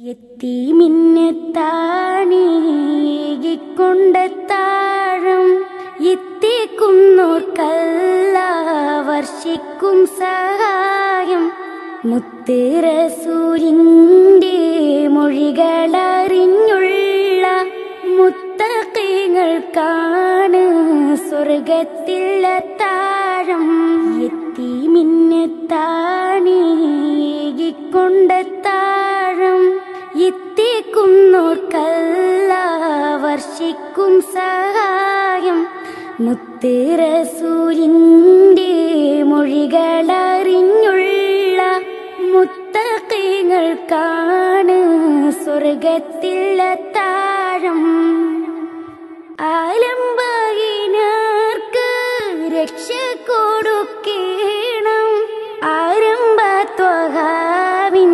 എത്തിമിന്നെത്താണീകൊണ്ടെത്താഴം എത്തിക്കുന്നോർക്കല്ല വർഷിക്കും സഹായം. മുത്തിറസൂരിന്റെ മൊഴികളറിഞ്ഞുള്ള മുത്തക്കൈകൾക്കാണ് സ്വർഗത്തിൽ വർഷിക്കും സഹായം. മുത്ത് റസൂലിന്റെ മൊഴികളറിഞ്ഞുള്ള മുത്തക്കീങ്ങൾക്കാണ് സ്വർഗത്തിൽ താഴം ആലംബകിനാർക്ക് രക്ഷ കൊടുക്കേണം. ആരംഭത്വകാവിൻ